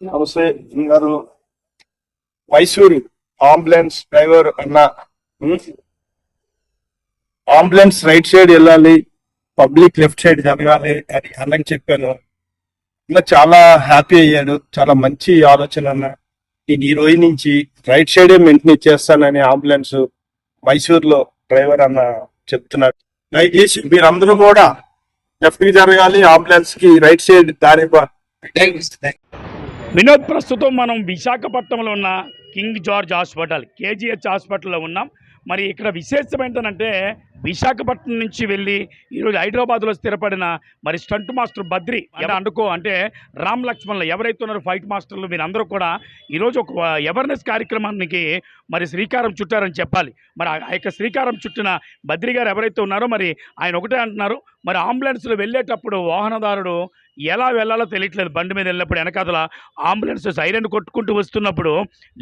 నమస్తే గారు Mysuru ambulance driver అన్న అంబులెన్స్ రైట్ సైడ్ వెళ్ళాలి పబ్లిక్ లెఫ్ట్ సైడ్ జరగాలి అని అన్నకి చెప్పాను. ఇలా చాలా హ్యాపీ అయ్యాడు చాలా మంచి ఆలోచన అన్న. నేను ఈ రోజు నుంచి రైట్ సైడే మెయింటైన్ చేస్తానని అంబులెన్స్ మైసూర్లో డ్రైవర్ అన్న చెప్తున్నాడు. దయచేసి మీరందరూ కూడా లెఫ్ట్కి జరగాలి అంబులెన్స్కి రైట్ సైడ్ దారి వినోద్ ప్రస్తుతం మనం విశాఖపట్నంలో ఉన్న కింగ్ జార్జ్ హాస్పిటల్ కేజీహెచ్ హాస్పిటల్లో ఉన్నాం. మరి ఇక్కడ విశేషం ఏంటంటే విశాఖపట్నం నుంచి వెళ్ళి ఈరోజు హైదరాబాద్లో స్థిరపడిన మరి స్టంట్ మాస్టర్ బద్రి ఎలా అనుకో అంటే రామ్ లక్ష్మణ్లు ఎవరైతే ఉన్నారో ఫైట్ మాస్టర్లు మీరందరూ కూడా ఈరోజు ఒక అవేర్నెస్ కార్యక్రమానికి మరి శ్రీకారం చుట్టారని చెప్పాలి. మరి ఆ యొక్క శ్రీకారం చుట్టిన బద్రి గారు ఎవరైతే ఉన్నారో మరి ఆయన ఒకటే అంటున్నారు. మరి అంబులెన్స్లో వెళ్ళేటప్పుడు వాహనదారుడు ఎలా వెళ్ళాలో తెలియట్లేదు. బండి మీద వెళ్ళినప్పుడు వెనకాతల అంబులెన్స్ సైరన్ కొట్టుకుంటూ వస్తున్నప్పుడు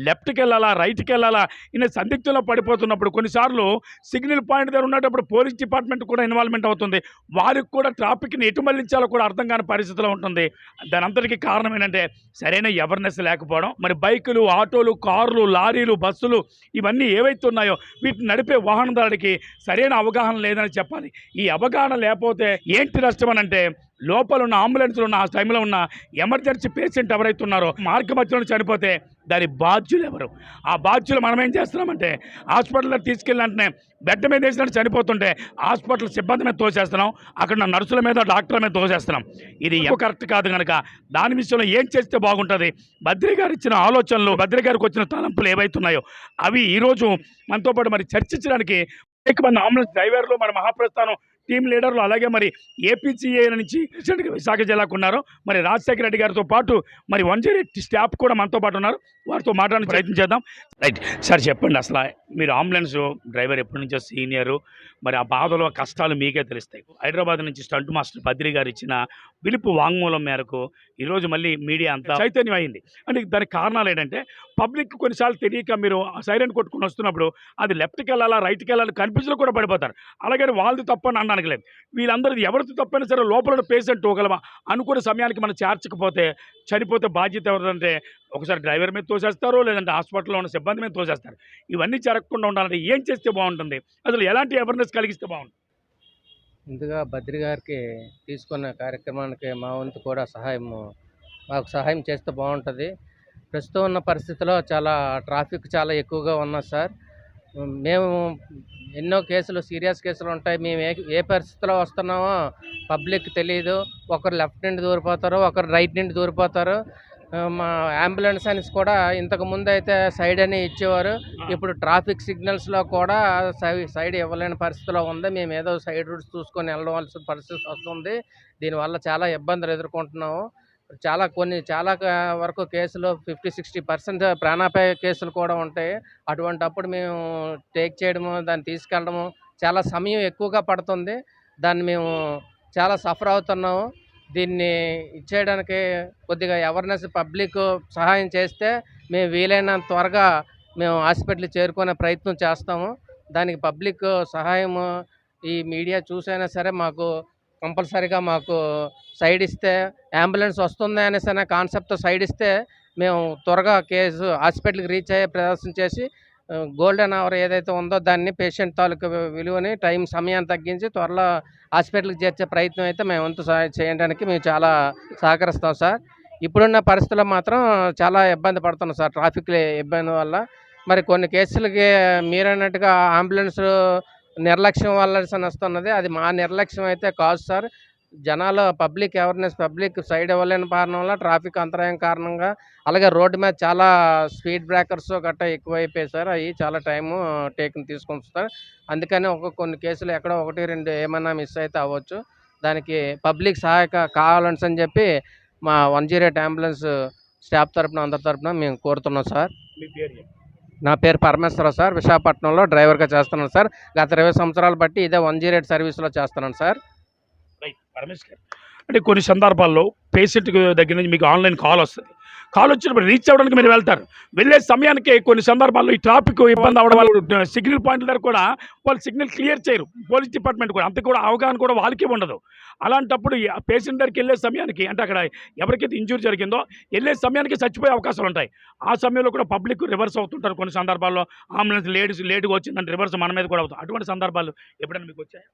లెఫ్ట్కి వెళ్ళాలా రైట్కి వెళ్ళాలా ఈయన సందిగ్ధంలో పడిపోతున్నప్పుడు కొన్నిసార్లు సిగ్నల్ పాయింట్ దగ్గర ఉన్నప్పుడు పోలీస్ డిపార్ట్మెంట్ కూడా ఇన్వాల్వ్మెంట్ అవుతుంది. వారికి కూడా ట్రాఫిక్ని ఎటు మళ్ళించాలో కూడా అర్థం కాని పరిస్థితిలో ఉంటుంది. దాని అంతటికి కారణం ఏంటంటే సరైన అవేర్నెస్ లేకపోవడం. మరి బైకులు ఆటోలు కార్లు లారీలు బస్సులు ఇవన్నీ ఏవైతే ఉన్నాయో వీటిని నడిపే వాహనదారుడికి సరైన అవగాహన లేదని చెప్పాలి. ఈ అవగాహన లేకపోతే ఏంటి నష్టం అంటే లోపల ఉన్న అంబులెన్స్లో ఉన్న ఆ టైంలో ఉన్న ఎమర్జెన్సీ పేషెంట్ ఎవరైతే ఉన్నారో మార్గ మధ్యలో చనిపోతే దాని బాధ్యులు ఎవరు? ఆ బాధ్యులు మనం ఏం చేస్తున్నామంటే హాస్పిటల్లో తీసుకెళ్ళిన వెంటనే బెడ్ మీద వేసినట్టు చనిపోతుంటే హాస్పిటల్ సిబ్బంది మీద తోసేస్తున్నాం అక్కడ ఉన్న నర్సుల మీద డాక్టర్ల మీద తోసేస్తున్నాం. ఇది ఎక్కువ కరెక్ట్ కాదు కనుక దాని విషయంలో ఏం చేస్తే బాగుంటుంది? బద్రి గారు ఇచ్చిన ఆలోచనలు బద్రి గారికి వచ్చిన తలంపులు ఏవైతున్నాయో అవి ఈరోజు మనతో పాటు మరి చర్చించడానికి అనేక మంది అంబులెన్స్ డ్రైవర్లు మన మహాప్రస్థానం టీం లీడర్లు అలాగే మరి ఏపీసీఏ నుంచి రీసెంట్గా విశాఖ జిల్లాకు ఉన్నారు. మరి రాజశేఖర రెడ్డి గారితో పాటు మరి వన్ ఎయిట్ స్టాఫ్ కూడా మనతో పాటు ఉన్నారు. వారితో మాట్లాడడానికి ప్రయత్నం చేద్దాం. రైట్ సార్ చెప్పండి అసలు మీరు అంబులెన్స్ డ్రైవర్ ఎప్పటి నుంచో సీనియరు. మరి ఆ బాధలు ఆ కష్టాలు మీకే తెలుస్తాయి. హైదరాబాద్ నుంచి స్టంట్ మాస్టర్ బద్రి గారు ఇచ్చిన పిలుపు వాంగ్మూలం మేరకు ఈరోజు మళ్ళీ మీడియా అంతా చైతన్యం అయింది అంటే దానికి కారణాలు ఏంటంటే పబ్లిక్ కొన్నిసార్లు తెలియక మీరు సైరన్ కొట్టుకుని వస్తున్నప్పుడు అది లెఫ్ట్కి వెళ్ళాలా రైట్కి వెళ్ళాలి కన్ఫ్యూజన్లో కూడా పడిపోతారు. అలాగే వాళ్ళది తప్పని అనడానికి లేదు. వీళ్ళందరిది ఎవరిది తప్పైనా సరే లోపల పేషెంట్ ఒకలమా అనుకునే సమయానికి మనం చేర్చకపోతే చనిపోతే బాధ్యత ఎవరంటే ఒకసారి డ్రైవర్ మీద తోసేస్తారో లేదంటే హాస్పిటల్లో ఉన్న సిబ్బంది మీద తోసేస్తారు. ఇవన్నీ జరగకుండా ఉండాలంటే ఏం చేస్తే బాగుంటుంది? అసలు ఎలాంటి అవేర్నెస్ కలిగిస్తే బాగుంటుంది? ముందుగా బద్రి గారికి తీసుకున్న కార్యక్రమానికి మా వంతు కూడా సహాయము మాకు సహాయం చేస్తే బాగుంటుంది. ప్రస్తుతం ఉన్న పరిస్థితిలో చాలా ట్రాఫిక్ చాలా ఎక్కువగా ఉన్నది సార్. మేము ఎన్నో కేసులు సీరియస్ కేసులు ఉంటాయి. మేము ఏ ఏ పరిస్థితిలో వస్తున్నామో పబ్లిక్ తెలియదు ఒకరు లెఫ్ట్ నుండి దూరిపోతారు ఒకరు రైట్ నుండి దూరిపోతారు. మా అంబులెన్స్ అని కూడా ఇంతకు ముందు అయితే సైడ్ అని ఇచ్చేవారు. ఇప్పుడు ట్రాఫిక్ సిగ్నల్స్లో కూడా సై- సైడ్ ఇవ్వలేని పరిస్థితిలో ఉంది. మేము ఏదో సైడ్ రూట్స్ చూసుకొని వెళ్ళవలసిన పరిస్థితి వస్తుంది. దీనివల్ల చాలా ఇబ్బందులు ఎదుర్కొంటున్నాము. చాలా కొన్ని చాలా వరకు కేసులు ఫిఫ్టీ సిక్స్టీ పర్సెంట్ ప్రాణాపాయ కేసులు కూడా ఉంటాయి. అటువంటప్పుడు మేము టేక్ చేయడము దాన్ని తీసుకెళ్ళడము చాలా సమయం ఎక్కువగా పడుతుంది. దాన్ని మేము చాలా సఫర్ అవుతున్నాము. దీన్ని ఇచ్చేయడానికి కొద్దిగా అవేర్నెస్ పబ్లిక్ సహాయం చేస్తే మేము వీలైనంత త్వరగా మేము హాస్పిటల్ చేరుకునే ప్రయత్నం చేస్తాము. దానికి పబ్లిక్ సహాయము ఈ మీడియా చూసైనా సరే మాకు కంపల్సరీగా మాకు సైడ్ ఇస్తే అంబులెన్స్ వస్తుంది అనేసి అనే సైడ్ ఇస్తే మేము త్వరగా కేసు హాస్పిటల్కి రీచ్ అయ్యే ప్రదర్శన చేసి గోల్డెన్ అవర్ ఏదైతే ఉందో దాన్ని పేషెంట్ తాలూకు విలువని టైం సమయాన్ని తగ్గించి త్వరలో హాస్పిటల్కి చేర్చే ప్రయత్నం అయితే మేము వంతు సహాయం చేయడానికి మేము చాలా సహకరిస్తాం సార్. ఇప్పుడున్న పరిస్థితుల్లో మాత్రం చాలా ఇబ్బంది పడుతున్నాం సార్. ట్రాఫిక్ ఇబ్బంది వల్ల. మరి కొన్ని కేసులకి మీరన్నట్టుగా అంబులెన్స్ నిర్లక్ష్యం వల్ల వస్తున్నది. అది మా నిర్లక్ష్యం అయితే కాదు సార్. జనాలు పబ్లిక్ అవేర్నెస్ పబ్లిక్ సైడ్ ఇవ్వలేని కారణం వల్ల ట్రాఫిక్ అంతరాయం కారణంగా అలాగే రోడ్డు మీద చాలా స్పీడ్ బ్రేకర్స్ గట్టా ఎక్కువైపోయాయి సార్ అవి చాలా టైము టేక్ని తీసుకొని సార్ అందుకని ఒక కొన్ని కేసులు ఎక్కడో ఒకటి రెండు ఏమైనా మిస్ అయితే అవ్వచ్చు. దానికి పబ్లిక్ సహాయక కావాలని అని చెప్పి మా one zero eight ambulance staff తరపున అందరి తరపున మేము కోరుతున్నాం సార్. మీ పేరు చెప్పండి. నా పేరు పరమేశ్వరరావు సార్. విశాఖపట్నంలో డ్రైవర్గా చేస్తున్నాను సార్. గత ఇరవై సంవత్సరాలు బట్టి ఇదే వన్ జీరో ఎయిట్ సర్వీస్లో చేస్తున్నాను సార్. రైట్ గారు. అంటే కొన్ని సందర్భాల్లో పేషెంట్ దగ్గర నుంచి మీకు ఆన్లైన్ కాల్ వస్తుంది. కాల్ వచ్చినప్పుడు రీచ్ అవ్వడానికి మీరు వెళ్తారు. వెళ్ళే సమయానికి కొన్ని సందర్భాల్లో ఈ ట్రాఫిక్ ఇబ్బంది అవ్వడం వల్ల సిగ్నల్ పాయింట్ల దగ్గర కూడా వాళ్ళు సిగ్నల్ క్లియర్ చేయరు. పోలీస్ డిపార్ట్మెంట్ కూడా అంత కూడా అవగాహన కూడా వాళ్ళకి ఉండదు. అలాంటప్పుడు పేషెంట్ దగ్గరికి వెళ్ళే సమయానికి అంటే అక్కడ ఎవరికైతే ఇంజూరీ జరిగిందో వెళ్ళే సమయానికి చచ్చిపోయే అవకాశాలు ఉంటాయి. ఆ సమయంలో కూడా పబ్లిక్ రివర్స్ అవుతుంటారు కొన్ని సందర్భాల్లో. అంబులెన్స్ లేడీస్ లేటుగా వచ్చిందంటే రివర్స్ మన మీద కూడా అవుతుంది. అటువంటి సందర్భాలు ఎప్పుడైనా మీకు వచ్చాయి?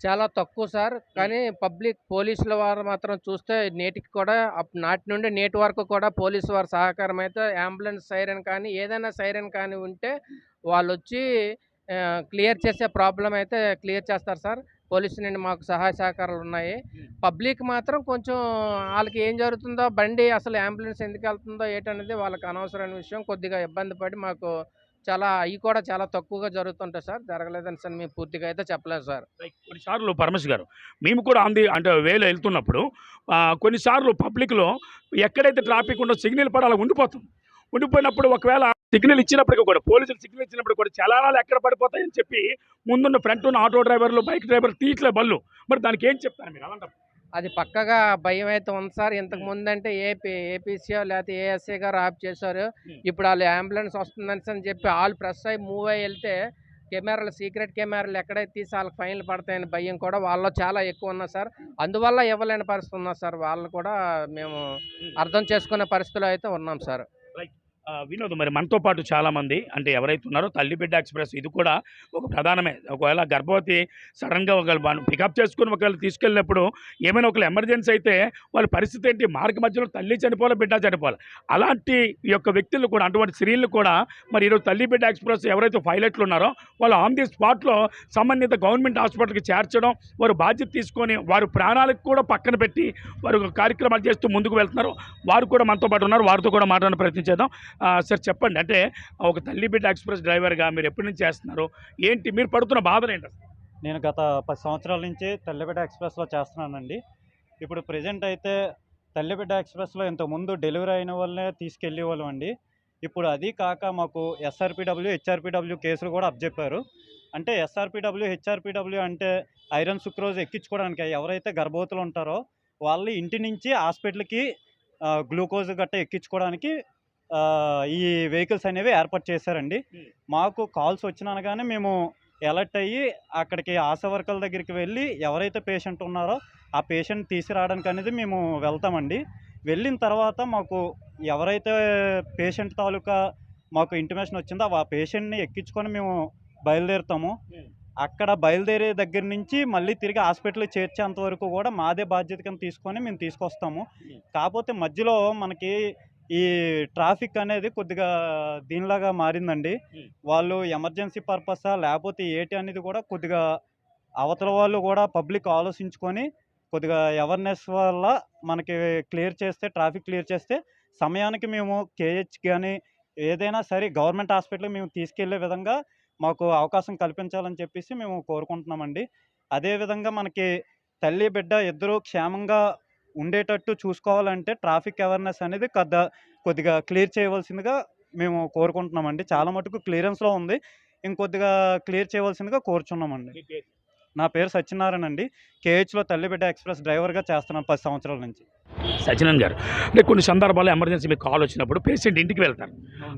చాలా తక్కువ సార్. కానీ పబ్లిక్ పోలీసుల వారు మాత్రం చూస్తే నేటికి కూడా నాటి నుండి నేటి వరకు కూడా పోలీసు వారి సహకారం అయితే అంబులెన్స్ సైరన్ కానీ ఏదైనా సైరన్ కానీ ఉంటే వాళ్ళు వచ్చి క్లియర్ చేసే ప్రాబ్లం అయితే క్లియర్ చేస్తారు సార్. పోలీసు నుండి మాకు సహాయ సహకారాలు ఉన్నాయి. పబ్లిక్ మాత్రం కొంచెం వాళ్ళకి ఏం జరుగుతుందో బండి అసలు అంబులెన్స్ ఎందుకు వెళ్తుందో ఏంటనేది వాళ్ళకి అనవసరమైన విషయం. కొద్దిగా ఇబ్బంది పడి మాకు చాలా అవి కూడా చాలా తక్కువగా జరుగుతుంటాయి సార్. జరగలేదని సార్ మేము పూర్తిగా అయితే చెప్పలేదు సార్. కొన్నిసార్లు పరమేశ్ గారు మేము కూడా అంది అంటే వేలో వెళ్తున్నప్పుడు కొన్నిసార్లు పబ్లిక్లో ఎక్కడైతే ట్రాఫిక్ ఉండో సిగ్నల్ పడాలి ఉండిపోతాం. ఉండిపోయినప్పుడు ఒకవేళ సిగ్నల్ ఇచ్చినప్పటికీ కూడా పోలీసులు సిగ్నల్ ఇచ్చినప్పుడు కూడా చలానాలు ఎక్కడ పడిపోతాయని చెప్పి ముందున్న ఫ్రంట్ ఉన్న ఆటో డ్రైవర్లు బైక్ డ్రైవర్లు తీట్లే బళ్ళు. మరి దానికి ఏం చెప్తారు మీరు? అలాంటప్పుడు. అది పక్కగా భయం అయితే ఉంది సార్. ఇంతకు ముందు అంటే ఏపీ ఏపీసీఓ లేకపోతే ఏఎస్ఐ గారు ఆఫ్ చేశారు. ఇప్పుడు వాళ్ళు అంబులెన్స్ వస్తుందని అని చెప్పి వాళ్ళు ప్రెస్ అయ్యి మూవ్ అయ్యి వెళ్తే కెమెరాలు సీక్రెట్ కెమెరాలు ఎక్కడైతే తీసి వాళ్ళకి ఫైన్లు పడతాయని భయం కూడా వాళ్ళలో చాలా ఎక్కువ ఉన్నా సార్. అందువల్ల ఇవ్వలేని పరిస్థితి ఉన్నా సార్. వాళ్ళు కూడా మేము అర్థం చేసుకునే పరిస్థితిలో అయితే ఉన్నాం సార్. వినోద్. మరి మనతో పాటు చాలామంది అంటే ఎవరైతే ఉన్నారో తల్లి బిడ్డ ఎక్స్ప్రెస్ ఇది కూడా ఒక ప్రధానమే. ఒకవేళ గర్భవతి సడన్గా ఒకవేళ పికప్ చేసుకుని ఒకవేళ తీసుకెళ్ళినప్పుడు ఏమైనా ఒకళ్ళు ఎమర్జెన్సీ అయితే వాళ్ళ పరిస్థితి ఏంటి? మార్గ మధ్యలో తల్లి చనిపోవాలి బిడ్డ చనిపోవాలి? అలాంటి ఈ యొక్క వ్యక్తులు కూడా అటువంటి స్త్రీలు కూడా మరి ఈరోజు తల్లి బిడ్డ ఎక్స్ప్రెస్ ఎవరైతే పైలట్లు ఉన్నారో వాళ్ళు ఆన్ ది స్పాట్లో సంబంధిత గవర్నమెంట్ హాస్పిటల్కి చేర్చడం వారు బాధ్యత తీసుకొని వారు ప్రాణాలకు కూడా పక్కన పెట్టి వారు కార్యక్రమాలు చేస్తూ ముందుకు వెళ్తున్నారు. వారు కూడా మనతో పాటు ఉన్నారు. వారితో కూడా మాట్లాడే ప్రయత్నించేద్దాం సార్ చెప్పండి. అంటే ఒక తల్లి బిడ్డ ఎక్స్ప్రెస్ డ్రైవర్గా మీరు ఎప్పటి నుంచి చేస్తున్నారు? ఏంటి మీరు పడుతున్న బాధలు ఏంటి నేను గత పది సంవత్సరాల నుంచి తల్లిబిడ్డ ఎక్స్ప్రెస్లో చేస్తున్నానండి. ఇప్పుడు ప్రజెంట్ అయితే తల్లిబిడ్డ ఎక్స్ప్రెస్లో ఇంతకుముందు డెలివరీ అయిన వాళ్ళనే తీసుకెళ్ళే వాళ్ళం అండి. ఇప్పుడు అది కాక మాకు ఎస్ఆర్పిడబ్ల్యూ హెచ్ఆర్పిడబ్ల్యూ కేసులు కూడా అప్పచెప్పారు అంటే ఎస్ఆర్పిడబ్ల్యూ హెచ్ఆర్పిడబ్ల్యూ అంటే ఐరన్ సుక్రోజ్ ఎక్కించుకోవడానికి ఎవరైతే గర్భవతులు ఉంటారో వాళ్ళు ఇంటి నుంచి హాస్పిటల్కి గ్లూకోజ్ గట్ట ఎక్కించుకోవడానికి ఈ వెహికల్స్ అనేవి ఏర్పాటు చేశారండి. మాకు కాల్స్ వచ్చినగానే మేము అలర్ట్ అయ్యి అక్కడికి ఆశా వర్కర్ల దగ్గరికి వెళ్ళి ఎవరైతే పేషెంట్ ఉన్నారో ఆ పేషెంట్ తీసుకురావడానికి అనేది మేము వెళ్తామండి. వెళ్ళిన తర్వాత మాకు ఎవరైతే పేషెంట్ తాలూకా మాకు ఇంటిమేషన్ వచ్చిందో ఆ పేషెంట్ని ఎక్కించుకొని మేము బయలుదేరుతాము. అక్కడ బయలుదేరే దగ్గర నుంచి మళ్ళీ తిరిగి హాస్పిటల్ చేర్చేంత వరకు కూడా మాదే బాధ్యత కింద తీసుకొని మేము తీసుకొస్తాము. కాకపోతే మధ్యలో మనకి ఈ ట్రాఫిక్ అనేది కొద్దిగా దీనిలాగా మారిందండి. వాళ్ళు ఎమర్జెన్సీ పర్పసా లేకపోతే ఏటి అనేది కూడా కొద్దిగా అవతల వాళ్ళు కూడా పబ్లిక్ ఆలోచించుకొని కొద్దిగా అవేర్నెస్ వల్ల మనకి క్లియర్ చేస్తే ట్రాఫిక్ క్లియర్ చేస్తే సమయానికి మేము కేహెచ్ కానీ ఏదైనా సరే గవర్నమెంట్ హాస్పిటల్కి మేము తీసుకెళ్ళే విధంగా మాకు అవకాశం కల్పించాలని చెప్పేసి మేము కోరుకుంటున్నామండి అదేవిధంగా మనకి తల్లి బిడ్డ ఇద్దరు క్షేమంగా ఉండేటట్టు చూసుకోవాలంటే ట్రాఫిక్ అవేర్నెస్ అనేది కొద్ద కొద్దిగా క్లియర్ చేయవలసిందిగా మేము కోరుకుంటున్నామండి. చాలా మటుకు క్లియరెన్స్లో ఉంది. ఇంకొద్దిగా క్లియర్ చేయవలసిందిగా కోరుచున్నామండి? నా పేరు సత్యనారాయణ అండి. కేహెచ్లో తల్లిబిడ్డ ఎక్స్ప్రెస్ డ్రైవర్గా చేస్తున్నాను పది సంవత్సరాల నుంచి. సచినన్ గారు అంటే కొన్ని సందర్భాల్లో ఎమర్జెన్సీ మీకు కాల్ వచ్చినప్పుడు పేషెంట్ ఇంటికి వెళ్తారు.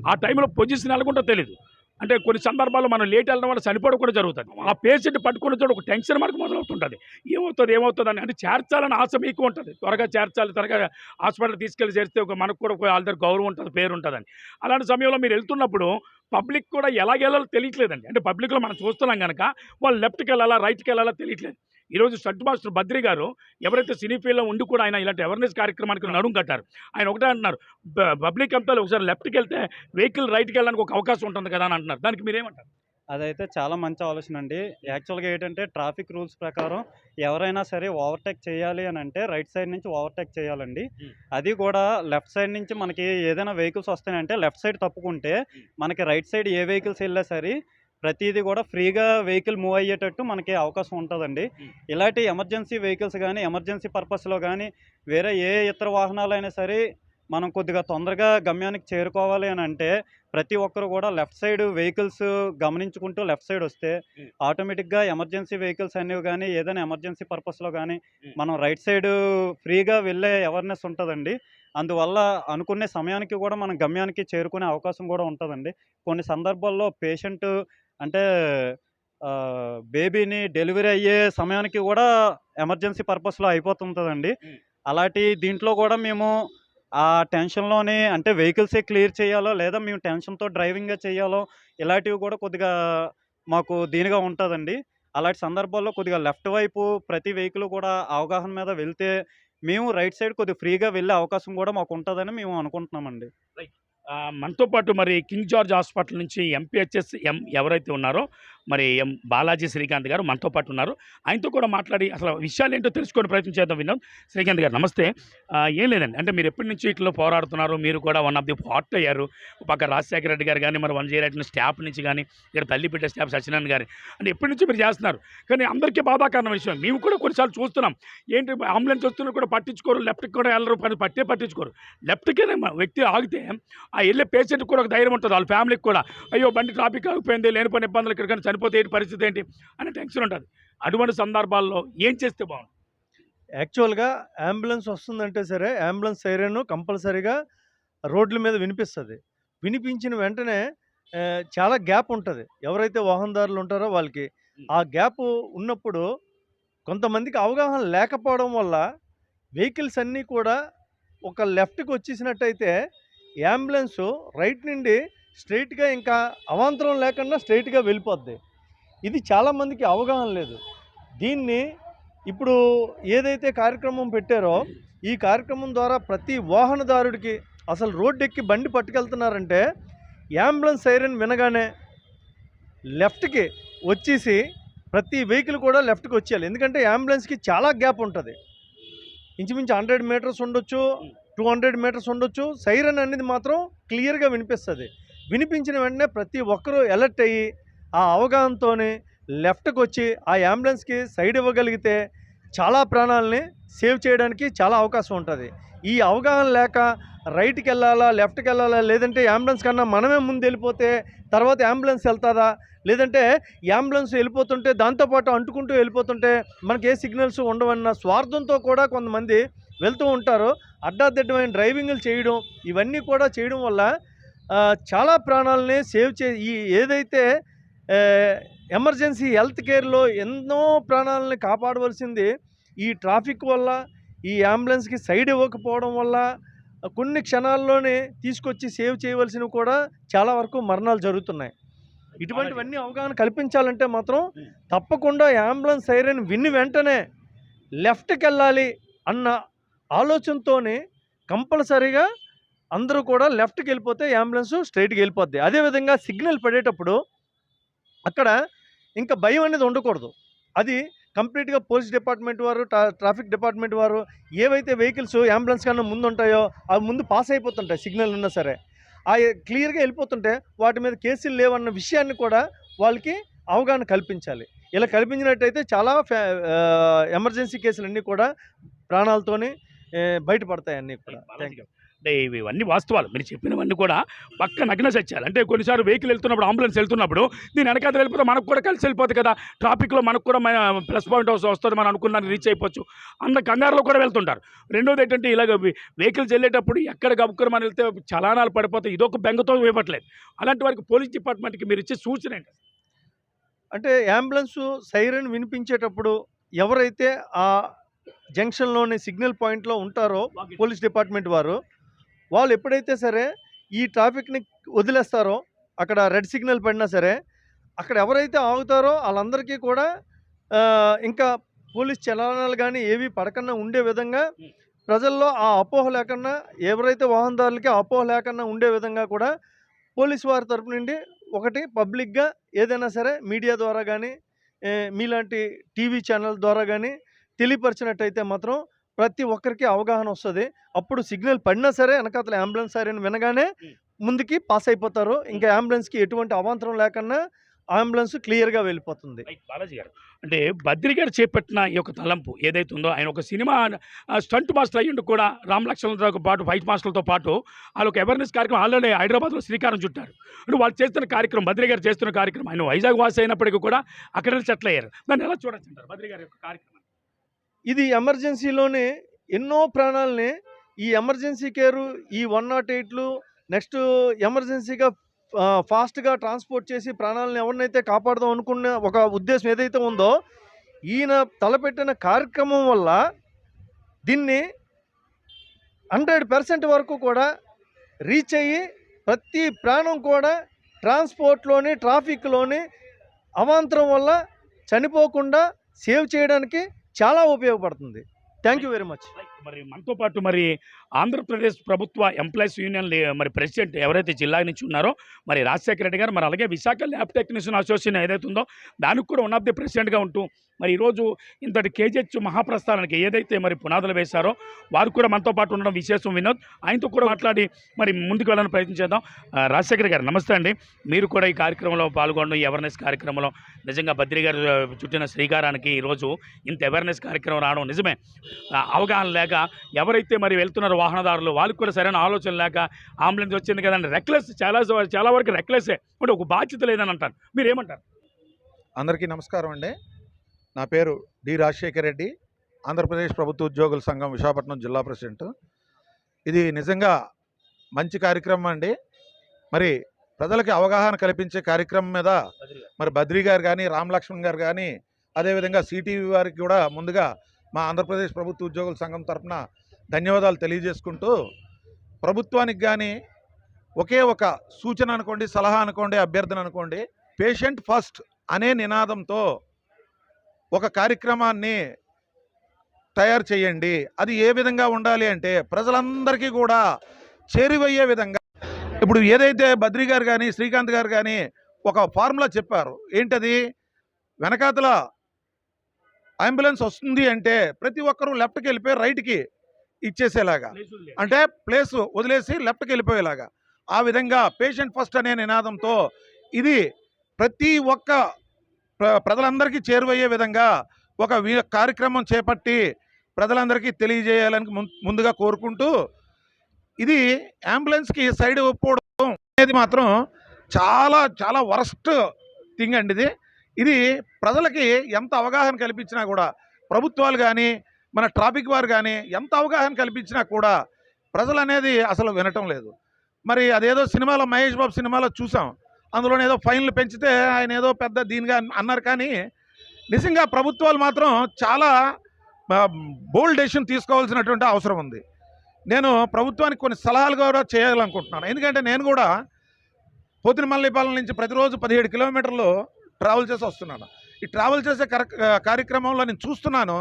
ఆ టైంలో పొజిషన్ ఎలాగుంటో తెలియదు అంటే కొన్ని సందర్భాల్లో మనం లేట్ వెళ్ళడం వల్ల చనిపోవడం కూడా జరుగుతుంది. ఆ పేషెంట్ పట్టుకున్న చోటు ఒక టెన్షన్ మనకు మొదలవుతుంటుంది. ఏమవుతుంది ఏమవుతుంది అని అంటే చేర్చాలని ఆశ మీకు ఉంటుంది. త్వరగా చేర్చాలి త్వరగా హాస్పిటల్ తీసుకెళ్ళి చేస్తే ఒక మనకు కూడా ఒక వాళ్ళ దగ్గర గౌరవం ఉంటుంది పేరు ఉంటుందని. అలాంటి సమయంలో మీరు వెళ్తున్నప్పుడు పబ్లిక్ కూడా ఎలాగెళ్ళాలో తెలియట్లేదండి. అంటే పబ్లిక్లో మనం చూస్తున్నాం కనుక వాళ్ళు లెఫ్ట్కి వెళ్ళాలా రైట్కి వెళ్ళాలా తెలియట్లేదు. ఈరోజు స్టంట్ మాస్టర్ బద్రి గారు ఎవరైతే సినీ ఫీల్డ్లో ఉండి కూడా ఆయన ఇలాంటి అవేర్నెస్ కార్యక్రమానికి నడుం కట్టారు. ఆయన ఒకటే అంటున్నారు పబ్లిక్ అంతా ఒకసారి లెఫ్ట్కి వెళ్తే వెహికల్ రైట్కి వెళ్ళడానికి ఒక అవకాశం ఉంటుంది కదా అని అంటున్నారు. దానికి మీరేమంటారు? అదైతే చాలా మంచి ఆలోచన అండి. యాక్చువల్గా ఏంటంటే ట్రాఫిక్ రూల్స్ ప్రకారం ఎవరైనా సరే ఓవర్టేక్ చేయాలి అని అంటే రైట్ సైడ్ నుంచి ఓవర్టేక్ చేయాలండి. అది కూడా లెఫ్ట్ సైడ్ నుంచి మనకి ఏదైనా వెహికల్స్ వస్తాయంటే లెఫ్ట్ సైడ్ తప్పుకుంటే మనకి రైట్ సైడ్ ఏ వెహికల్స్ వెళ్ళినా సరే ప్రతిదీ కూడా ఫ్రీగా వెహికల్ మూవ్ అయ్యేటట్టు మనకి అవకాశం ఉంటుందండి. ఇలాంటి ఎమర్జెన్సీ వెహికల్స్ కానీ ఎమర్జెన్సీ పర్పస్లో కానీ వేరే ఏ ఇతర వాహనాలైనా సరే మనం కొద్దిగా తొందరగా గమ్యానికి చేరుకోవాలి అని అంటే ప్రతి ఒక్కరు కూడా లెఫ్ట్ సైడ్ వెహికల్స్ గమనించుకుంటూ లెఫ్ట్ సైడ్ వస్తే. ఆటోమేటిక్గా ఎమర్జెన్సీ వెహికల్స్ అనేవి కానీ ఏదైనా ఎమర్జెన్సీ పర్పస్లో కానీ. మనం రైట్ సైడ్ ఫ్రీగా వెళ్ళే అవేర్నెస్ ఉంటుందండి అందువల్ల అనుకునే సమయానికి కూడా మనం గమ్యానికి చేరుకునే అవకాశం కూడా ఉంటుందండి కొన్ని సందర్భాల్లో పేషెంట్ అంటే బేబీని డెలివరీ అయ్యే సమయానికి కూడా ఎమర్జెన్సీ పర్పస్లో అయిపోతుంటుందండి. అలాంటి దీంట్లో కూడా మేము ఆ టెన్షన్లోని అంటే వెహికల్సే క్లియర్ చేయాలో లేదా మేము టెన్షన్తో డ్రైవింగే చేయాలో ఇలాంటివి కూడా కొద్దిగా మాకు దీనిగా ఉంటుందండి. అలాంటి సందర్భాల్లో కొద్దిగా లెఫ్ట్ వైపు ప్రతి వెహికల్ కూడా అవగాహన మీద వెళ్తే మేము రైట్ సైడ్ కొద్దిగా ఫ్రీగా వెళ్ళే అవకాశం కూడా మాకు ఉంటుందని మేము అనుకుంటున్నామండి. ఆ, మనతో పాటు మరి కింగ్ జార్జ్ హాస్పిటల్ నుంచి ఎంపీహెచ్ఎస్ ఎం ఎవరైతే ఉన్నారో మరి ఎం బాలాజీ శ్రీకాంత్ గారు మనతో పాటు ఉన్నారు. ఆయనతో కూడా మాట్లాడి అసలు విషయాలు ఏంటో తెలుసుకొని ప్రయత్నం చేద్దాం విన్నాం. శ్రీకాంత్ గారు నమస్తే. ఏం లేదండి. అంటే మీరు ఎప్పటి నుంచి ఇట్లా పోరాడుతున్నారు? మీరు కూడా వన్ ఆఫ్ ది పార్ట్ అయ్యారు. ఒక పక్క రాజశేఖర రెడ్డి గారు కానీ మరి వన్ జీరో స్టాఫ్ నుంచి కానీ ఇక్కడ తల్లిపీట స్టాఫ్ సత్యనారాయణ గారి. అంటే ఎప్పటి నుంచి మీరు చేస్తున్నారు? కానీ అందరికీ బాధాకరణ విషయం. మేము కూడా కొన్నిసార్లు చూస్తున్నాం. ఏంటి అంబులెన్స్ వస్తున్నా కూడా పట్టించుకోరు. లెఫ్ట్కి కూడా వెళ్ళరు. పని పట్టే పట్టించుకోరు. లెఫ్ట్కే వ్యక్తి ఆగితే ఆ వెళ్ళే పేషెంట్కి కూడా ఒక ధైర్యం ఉంటుంది. వాళ్ళ ఫ్యామిలీకి కూడా. అయ్యో బండి ట్రాఫిక్ ఆగిపోయింది. లేని పని ఇబ్బందులు ఇక్కడ చనిపోతే ఏంటి పరిస్థితి ఏంటి అనే టెన్షన్ ఉంటుంది. అటువంటి సందర్భాల్లో ఏం చేస్తే బాగుంటుంది? యాక్చువల్గా అంబులెన్స్ వస్తుందంటే సరే అంబులెన్స్ సైరన్ కంపల్సరీగా రోడ్ల మీద వినిపిస్తుంది. వినిపించిన వెంటనే చాలా గ్యాప్ ఉంటుంది. ఎవరైతే వాహనదారులు ఉంటారో వాళ్ళకి ఆ గ్యాప్ ఉన్నప్పుడు కొంతమందికి అవగాహన లేకపోవడం వల్ల వెహికల్స్ అన్నీ కూడా ఒక లెఫ్ట్కి వచ్చేసినట్టయితే అంబులెన్స్ రైట్ నుండి స్ట్రైట్గా ఇంకా అవాంతరం లేకుండా స్ట్రైట్గా వెళ్ళిపోద్ది. ఇది చాలామందికి అవగాహన లేదు. దీన్ని ఇప్పుడు ఏదైతే కార్యక్రమం పెట్టారో ఈ కార్యక్రమం ద్వారా ప్రతి వాహనదారుడికి అసలు రోడ్డు ఎక్కి బండి పట్టుకెళ్తున్నారంటే అంబులెన్స్ సైరన్ వినగానే లెఫ్ట్కి వచ్చేసి ప్రతి వెహికల్ కూడా లెఫ్ట్కి వచ్చేయాలి. ఎందుకంటే అంబులెన్స్కి చాలా గ్యాప్ ఉంటుంది. ఇంచుమించు హండ్రెడ్ మీటర్స్ ఉండొచ్చు టూ హండ్రెడ్ మీటర్స్ ఉండొచ్చు. సైరన్ అనేది మాత్రం క్లియర్గా వినిపిస్తుంది. వినిపించిన వెంటనే ప్రతి ఒక్కరూ అలర్ట్ అయ్యి ఆ అవగాహనతోనే లెఫ్ట్కి వచ్చి ఆ అంబులెన్స్కి సైడ్ ఇవ్వగలిగితే చాలా ప్రాణాలని సేవ్ చేయడానికి చాలా అవకాశం ఉంటుంది. ఈ అవగాహన లేక రైట్కి వెళ్ళాలా లెఫ్ట్కి వెళ్ళాలా లేదంటే అంబులెన్స్ కన్నా మనమే ముందు వెళ్ళిపోతే తర్వాత అంబులెన్స్ వెళ్తుందా లేదంటే అంబులెన్స్ వెళ్ళిపోతుంటే దాంతోపాటు అంటుకుంటూ వెళ్ళిపోతుంటే మనకి ఏ సిగ్నల్స్ ఉండవన్న స్వార్థంతో కూడా కొంతమంది వెళ్తూ ఉంటారు. అడ్డాదిడ్డమైన డ్రైవింగ్లు చేయడం ఇవన్నీ కూడా చేయడం వల్ల చాలా ప్రాణాలని సేవ్ చే ఈ ఏదైతే ఎమర్జెన్సీ హెల్త్ కేర్లో ఎన్నో ప్రాణాలని కాపాడవలసింది ఈ ట్రాఫిక్ వల్ల ఈ అంబులెన్స్కి సైడ్ ఇవ్వకపోవడం వల్ల కొన్ని క్షణాల్లోనే తీసుకొచ్చి సేవ్ చేయవలసినవి కూడా చాలా వరకు మరణాలు జరుగుతున్నాయి. ఇటువంటివన్నీ అవగాహన కల్పించాలంటే మాత్రం తప్పకుండా అంబులెన్స్ సైరన్ విని వెంటనే లెఫ్ట్కి వెళ్ళాలి అన్న ఆలోచనతోనే కంపల్సరీగా అందరూ కూడా లెఫ్ట్కి వెళ్ళిపోతే అంబులెన్స్ స్ట్రైట్కి వెళ్ళిపోద్ది అదేవిధంగా సిగ్నల్ పడేటప్పుడు అక్కడ ఇంకా భయం అనేది ఉండకూడదు. అది కంప్లీట్గా పోలీస్ డిపార్ట్మెంట్ వారు ట్రా- ట్రాఫిక్ డిపార్ట్మెంట్ వారు ఏవైతే వెహికల్స్ అంబులెన్స్ కన్నా ముందు ఉంటాయో అవి ముందు పాస్ అయిపోతుంటాయి సిగ్నల్ ఉన్నా సరే. ఆ క్లియర్గా వెళ్ళిపోతుంటే వాటి మీద కేసులు లేవన్న విషయాన్ని కూడా వాళ్ళకి అవగాహన కల్పించాలి. ఇలా కల్పించినట్టయితే చాలా ఎమర్జెన్సీ కేసులన్నీ కూడా ప్రాణాలతోనే బయటపడతాయి అన్నీ కూడా. Thank you. అంటే ఇవి ఇవన్నీ వాస్తవాలు. మీరు చెప్పినవన్నీ కూడా పక్క నగ్న సత్యాలు. అంటే కొన్నిసార్లు వెహికల్ వెళ్తున్నప్పుడు అంబులెన్స్ వెళ్తున్నప్పుడు దీని వెనకాల వెళ్ళిపోతే మనకు కూడా కలిసి వెళ్ళిపోతుంది కదా ట్రాఫిక్లో మనకు కూడా మన ప్లస్ పాయింట్ వస్తుంది మనం అనుకున్నాను రీచ్ అయిపోవచ్చు. అన్న కంగారులో కూడా వెళ్తుంటారు. రెండోది ఏంటంటే ఇలాగ వెహికల్స్ వెళ్ళేటప్పుడు ఎక్కడ గబుక్కరు మనం వెళ్తే చలానాలు పడిపోతాయి. ఇదొక బెంగతో ఇవ్వట్లేదు. అలాంటి వారికి పోలీస్ డిపార్ట్మెంట్కి మీరు ఇచ్చే సూచన ఏంటి? అంటే అంబులెన్స్ సైరన్ వినిపించేటప్పుడు ఎవరైతే ఆ జంక్షన్లోని సిగ్నల్ పాయింట్లో ఉంటారో పోలీస్ డిపార్ట్మెంట్ వారు వాళ్ళు ఎప్పుడైతే సరే ఈ ట్రాఫిక్ని వదిలేస్తారో అక్కడ రెడ్ సిగ్నల్ పడినా సరే అక్కడ ఎవరైతే ఆగుతారో వాళ్ళందరికీ కూడా ఇంకా పోలీస్ చలానాలు కానీ ఏవి పడకుండా ఉండే విధంగా ప్రజల్లో ఆ అపోహ లేకుండా ఎవరైతే వాహనదారులకి ఆ అపోహ లేకుండా ఉండే విధంగా కూడా పోలీస్ వారి తరపు నుండి ఒకటి పబ్లిక్గా ఏదైనా సరే మీడియా ద్వారా కానీ మీలాంటి టీవీ ఛానల్ ద్వారా కానీ తెలియపరిచినట్టయితే మాత్రం ప్రతి ఒక్కరికి అవగాహన వస్తుంది. అప్పుడు సిగ్నల్ పడినా సరే వెనకాతల అంబులెన్స్ సైరన్ వినగానే ముందుకి పాస్ అయిపోతారు. ఇంకా అంబులెన్స్కి ఎటువంటి అవాంతరం లేకుండా అంబులెన్స్ క్లియర్గా వెళ్ళిపోతుంది. బాలాజీ గారు. అంటే బద్రి గారు చేపట్టిన ఈ యొక్క తలంపు ఏదైతే ఉందో ఆయన ఒక సినిమా స్టంట్ మాస్టర్ అయ్యుండి కూడా రామ్ లక్ష్మణరావుతో పాటు ఫైట్ మాస్టర్లతో పాటు వాళ్ళు ఒక అవేర్నెస్ కార్యక్రమం ఆల్రెడీ హైదరాబాద్లో శ్రీకారం చుట్టారు. అంటే వాళ్ళు చేస్తున్న కార్యక్రమం బద్రి గారు చేస్తున్న కార్యక్రమం ఆయన వైజాగ్ వాసి అయినప్పటికీ కూడా అక్కడ సెటిల్ అయ్యారు. దాన్ని ఎలా చూడొచ్చు అంటారు బద్రి గారి యొక్క కార్యక్రమం? ఇది ఎమర్జెన్సీలోనే ఎన్నో ప్రాణాలని ఈ ఎమర్జెన్సీ కేరు ఈ వన్ నాట్ ఎయిట్లు నెక్స్ట్ ఎమర్జెన్సీగా ఫాస్ట్గా ట్రాన్స్పోర్ట్ చేసి ప్రాణాలను ఎవరినైతే కాపాడదాం అనుకున్న ఒక ఉద్దేశం ఏదైతే ఉందో ఈయన తలపెట్టిన కార్యక్రమం వల్ల దీన్ని హండ్రెడ్ పర్సెంట్ వరకు కూడా రీచ్ అయ్యి ప్రతి ప్రాణం కూడా ట్రాన్స్పోర్ట్లోని ట్రాఫిక్లోని అవాంతరం వల్ల చనిపోకుండా సేవ్ చేయడానికి చాలా ఉపయోగపడుతుంది. థ్యాంక్ యూ వెరీ మచ్ మరి మనతో పాటు మరి ఆంధ్రప్రదేశ్ ప్రభుత్వ ఎంప్లాయీస్ యూనియన్ మరి ప్రెసిడెంట్ ఎవరైతే జిల్లా నుంచి ఉన్నారో మరి రాజశేఖర రెడ్డి గారు మరి అలాగే విశాఖ ల్యాబ్ టెక్నీషియన్ అసోసియేషన్ ఏదైతే ఉందో దానికి కూడా వన్ ఆఫ్ ది ప్రెసిడెంట్గా ఉంటూ మరి ఈరోజు ఇంతటి కేజెచ్ మహాప్రస్థానానికి ఏదైతే మరి పునాదులు వేశారో వారు కూడా మనతో పాటు ఉండడం విశేషం వినోద్. ఆయనతో కూడా మాట్లాడి మరి ముందుకు వెళ్ళడానికి ప్రయత్నం చేద్దాం. ఆ, రాజశేఖర్ గారు నమస్తే అండి. మీరు కూడా ఈ కార్యక్రమంలో పాల్గొనడం ఈ అవేర్నెస్ కార్యక్రమంలో నిజంగా బద్రి గారు చుట్టిన శ్రీకారానికి ఈరోజు ఇంత అవేర్నెస్ కార్యక్రమం రావడం నిజమే. అవగాహన లేక ఎవరైతే మరి వెళ్తున్నారో వాహనదారులు వాళ్ళకి కూడా సరైన ఆలోచన లేక అంబులెన్స్ వచ్చింది కదండి. రెక్లెస్ చాలా చాలా వరకు రెక్లెస్సే అంటే ఒక బాధ్యత లేదని అంటారు. మీరు ఏమంటారు అందరికీ నమస్కారం అండి. నా పేరు డి రాజశేఖర్ రెడ్డి ఆంధ్రప్రదేశ్ ప్రభుత్వ ఉద్యోగుల సంఘం విశాఖపట్నం జిల్లా ప్రెసిడెంట్. ఇది నిజంగా మంచి కార్యక్రమం అండి. మరి ప్రజలకి అవగాహన కల్పించే కార్యక్రమం మీద మరి బద్రి గారు కానీ రామ్ లక్ష్మణ్ గారు కానీ అదేవిధంగా సిటీవీ వారికి కూడా ముందుగా మా ఆంధ్రప్రదేశ్ ప్రభుత్వ ఉద్యోగుల సంఘం తరఫున ధన్యవాదాలు తెలియజేసుకుంటూ ప్రభుత్వానికి కానీ ఒకే ఒక సూచన అనుకోండి సలహా అనుకోండి అభ్యర్థన అనుకోండి పేషెంట్ ఫస్ట్ అనే నినాదంతో ఒక కార్యక్రమాన్ని తయారు చేయండి. అది ఏ విధంగా ఉండాలి అంటే ప్రజలందరికీ కూడా చేరువయ్యే విధంగా ఇప్పుడు ఏదైతే బద్రి గారు కానీ శ్రీకాంత్ గారు కానీ ఒక ఫార్ములా చెప్పారు. ఏంటది? వెనకాతల అంబులెన్స్ వస్తుంది అంటే ప్రతి ఒక్కరూ లెఫ్ట్కి వెళ్ళిపోయి రైట్కి ఇచ్చేసేలాగా. అంటే ప్లేస్ వదిలేసి లెఫ్ట్కి వెళ్ళిపోయేలాగా. ఆ విధంగా పేషెంట్ ఫస్ట్ అనే నినాదంతో ఇది ప్రతి ఒక్క ప్ర- ప్రజలందరికీ చేరువయ్యే విధంగా ఒక కార్యక్రమం చేపట్టి ప్రజలందరికీ తెలియజేయాలని ముందుగా కోరుకుంటూ ఇది అంబులెన్స్కి సైడ్ ఒప్పుకోవడం అనేది మాత్రం చాలా చాలా వరస్ట్ థింగ్ అండి ఇది. ఇది ప్రజలకి ఎంత అవగాహన కల్పించినా కూడా ప్రభుత్వాలు కానీ మన ట్రాఫిక్ వారు కానీ ఎంత అవగాహన కల్పించినా కూడా ప్రజలు అనేది అసలు వినటం లేదు. మరి అదేదో సినిమాలో మహేష్ బాబు సినిమాలో చూసాం. అందులోనే ఏదో ఫైన్లు పెంచితే ఆయన ఏదో పెద్ద దీనిగా అన్నారు కానీ నిజంగా ప్రభుత్వాలు మాత్రం చాలా బోల్డ్ డెసిషన్ తీసుకోవాల్సినటువంటి అవసరం ఉంది. నేను ప్రభుత్వానికి కొన్ని సలహాలు కూడా చేయాలనుకుంటున్నాను. ఎందుకంటే నేను కూడా పోతినమల్లిపాలెం నుంచి ప్రతిరోజు పదిహేడు కిలోమీటర్లు ట్రావెల్ చేసి వస్తున్నాను. ఈ ట్రావెల్ చేసే కార్యక్రమంలో నేను చూస్తున్నాను.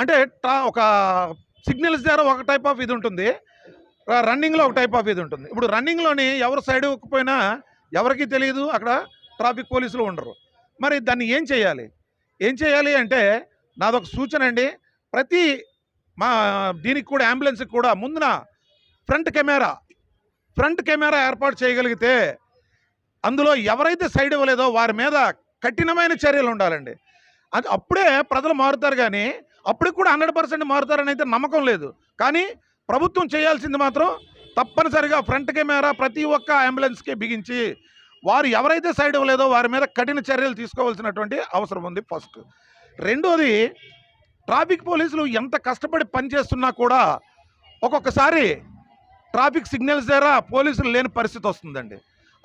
అంటే ట్రా ఒక సిగ్నల్స్ ద్వారా ఒక టైప్ ఆఫ్ ఇది ఉంటుంది. రన్నింగ్లో ఒక టైప్ ఆఫ్ ఇది ఉంటుంది. ఇప్పుడు రన్నింగ్లోని ఎవరు సైడ్ ఇవ్వకపోయినా ఎవరికీ తెలియదు. అక్కడ ట్రాఫిక్ పోలీసులు ఉండరు. మరి దాన్ని ఏం చేయాలి? ఏం చేయాలి అంటే నాదొక సూచన అండి. ప్రతి మా దీనికి కూడా అంబులెన్స్కి కూడా ముందున ఫ్రంట్ కెమెరా ఫ్రంట్ కెమెరా ఏర్పాటు చేయగలిగితే అందులో ఎవరైతే సైడ్ ఇవ్వలేదో వారి మీద కఠినమైన చర్యలు ఉండాలండి. అది అప్పుడే ప్రజలు మారుతారు కానీ అప్పటికి కూడా హండ్రెడ్ పర్సెంట్ మారుతారని అయితే నమ్మకం లేదు. కానీ ప్రభుత్వం చేయాల్సింది మాత్రం తప్పనిసరిగా ఫ్రంట్ కెమెరా ప్రతి ఒక్క అంబులెన్స్కి బిగించి వారు ఎవరైతే సైడ్ ఇవ్వలేదో వారి మీద కఠిన చర్యలు తీసుకోవాల్సినటువంటి అవసరం ఉంది ఫస్ట్. రెండోది ట్రాఫిక్ పోలీసులు ఎంత కష్టపడి పనిచేస్తున్నా కూడా ఒక్కొక్కసారి ట్రాఫిక్ సిగ్నల్స్ ద్వారా పోలీసులు లేని పరిస్థితి వస్తుందండి.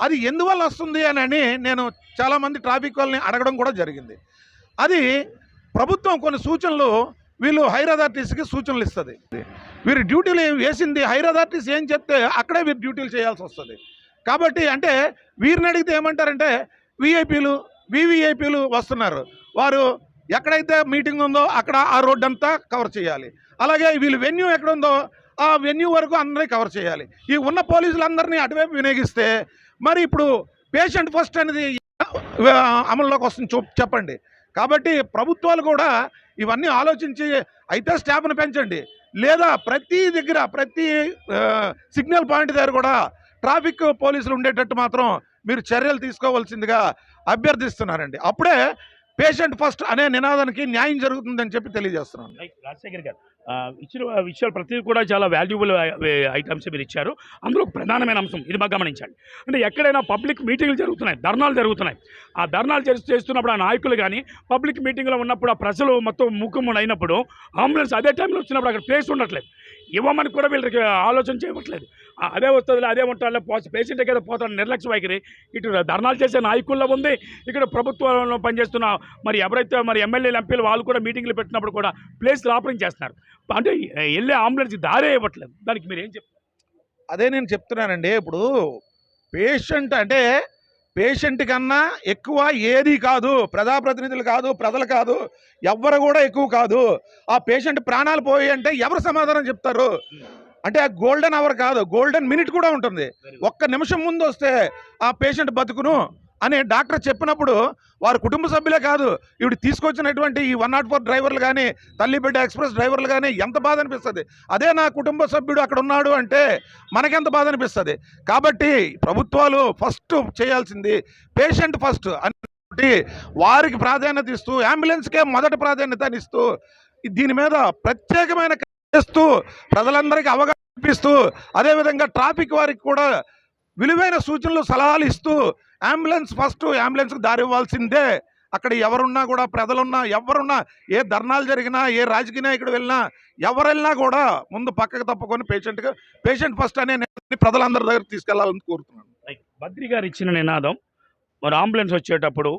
అది ఎందువల్ల వస్తుంది అని అని నేను చాలామంది ట్రాఫిక్ వాళ్ళని అడగడం కూడా జరిగింది. అది ప్రభుత్వం కొన్ని సూచనలు వీళ్ళు హైర్ అథారిటీస్కి సూచనలు ఇస్తుంది. వీరు డ్యూటీలు ఏం వేసింది హైర్ అథారిటీస్ ఏం చెప్తే అక్కడే వీరు డ్యూటీలు చేయాల్సి వస్తుంది. కాబట్టి అంటే వీరిని అడిగితే ఏమంటారంటే విఐపీలు వివిఐపీలు వస్తున్నారు. వారు ఎక్కడైతే మీటింగ్ ఉందో అక్కడ ఆ రోడ్ అంతా కవర్ చేయాలి. అలాగే వీళ్ళు వెన్యూ ఎక్కడ ఉందో ఆ వెన్యూ వరకు అందరినీ కవర్ చేయాలి. ఈ ఉన్న పోలీసులందరినీ అటువైపు వినియోగిస్తే మరి ఇప్పుడు పేషెంట్ ఫస్ట్ అనేది అమల్లోకి వస్తుంది చూ చెప్పండి. కాబట్టి ప్రభుత్వాలు కూడా ఇవన్నీ ఆలోచించి అయితే స్టాఫ్ను పెంచండి. లేదా ప్రతి దగ్గర ప్రతి సిగ్నల్ పాయింట్ దగ్గర కూడా ట్రాఫిక్ పోలీసులు ఉండేటట్టు మాత్రం మీరు చర్యలు తీసుకోవాల్సిందిగా అభ్యర్థిస్తున్నారండి. అప్పుడే పేషెంట్ ఫస్ట్ అనే నినాదానికి న్యాయం జరుగుతుందని చెప్పి తెలియజేస్తున్నాను. రాజశేఖర్ గారు. ఇచ్చిన విషయాలు ప్రతిదీ కూడా చాలా వాల్యుబుల్ ఐటమ్స్ మీరు ఇచ్చారు. అందులో ఒక ప్రధానమైన అంశం ఇది బాగా గమనించండి. అంటే ఎక్కడైనా పబ్లిక్ మీటింగ్లు జరుగుతున్నాయి ధర్నాలు జరుగుతున్నాయి. ఆ ధర్నాలు చేస్తున్నప్పుడు ఆ నాయకులు కానీ పబ్లిక్ మీటింగ్లో ఉన్నప్పుడు ఆ ప్రజలు మొత్తం ముఖం అయినప్పుడు అంబులెన్స్ అదే టైంలో వచ్చినప్పుడు అక్కడ ప్లేస్ ఉండట్లేదు. ఇవ్వమని కూడా వీళ్ళకి ఆలోచన చేయట్లేదు. అదే వస్తుంది అదే ఉంటారులే పేషెంట్ కదా పోతాడు నిర్లక్ష్య వైఖరి. ఇటు ధర్నాలు చేసే నాయకుల్లో ఉంది ఇక్కడ ప్రభుత్వంలో పనిచేస్తున్న మరి ఎవరైతే మరి ఎమ్మెల్యేలు ఎంపీలు వాళ్ళు కూడా మీటింగ్లు పెట్టినప్పుడు కూడా ప్లేస్ ఆపరేట్ చేస్తున్నారు. అంటే వెళ్ళే అంబులెన్స్ దారే ఇవ్వట్లేదు. దానికి మీరు ఏం చెప్తారు? అదే నేను చెప్తున్నానండి ఇప్పుడు పేషెంట్ అంటే పేషెంట్ కన్నా ఎక్కువ ఏది కాదు ప్రజాప్రతినిధులు కాదు ప్రజలు కాదు ఎవ్వరు కూడా ఎక్కువ కాదు. ఆ పేషెంట్ ప్రాణాలు పోయి అంటే ఎవరు సమాధానం చెప్తారు? అంటే ఆ గోల్డెన్ అవర్ కాదు గోల్డెన్ మినిట్ కూడా ఉంటుంది. ఒక్క నిమిషం ముందు వస్తే ఆ పేషెంట్ బతుకును అని డాక్టర్ చెప్పినప్పుడు వారి కుటుంబ సభ్యులే కాదు ఇవి తీసుకొచ్చినటువంటి ఈ వన్ నాట్ ఫోర్ డ్రైవర్లు కానీ తల్లిబిడ్డ ఎక్స్ప్రెస్ డ్రైవర్లు కానీ ఎంత బాధ అనిపిస్తుంది? అదే నా కుటుంబ సభ్యుడు అక్కడ ఉన్నాడు అంటే మనకెంత బాధ అనిపిస్తుంది? కాబట్టి ప్రభుత్వాలు ఫస్ట్ చేయాల్సింది పేషెంట్ ఫస్ట్ అని వారికి ప్రాధాన్యత ఇస్తూ అంబులెన్స్కే మొదటి ప్రాధాన్యత ఇస్తూ దీని మీద ప్రత్యేకమైన చేస్తూ ప్రజలందరికీ అవగాహన కల్పిస్తూ అదేవిధంగా ట్రాఫిక్ వారికి కూడా విలువైన సూచనలు సలహాలు ఇస్తూ అంబులెన్స్ ఫస్ట్ అంబులెన్స్కి దారి ఇవ్వాల్సిందే. అక్కడ ఎవరున్నా కూడా ప్రజలున్నా ఎవరున్నా ఏ ధర్నాలు జరిగినా ఏ రాజకీయ నాయకుడు వెళ్ళినా ఎవరెళ్ళినా కూడా ముందు పక్కకు తప్పుకొని పేషెంట్గా పేషెంట్ ఫస్ట్ అనే ప్రజలందరి దగ్గర తీసుకెళ్ళాలని కోరుతున్నాను. బద్రి గారు ఇచ్చిన నినాదం మరి అంబులెన్స్ వచ్చేటప్పుడు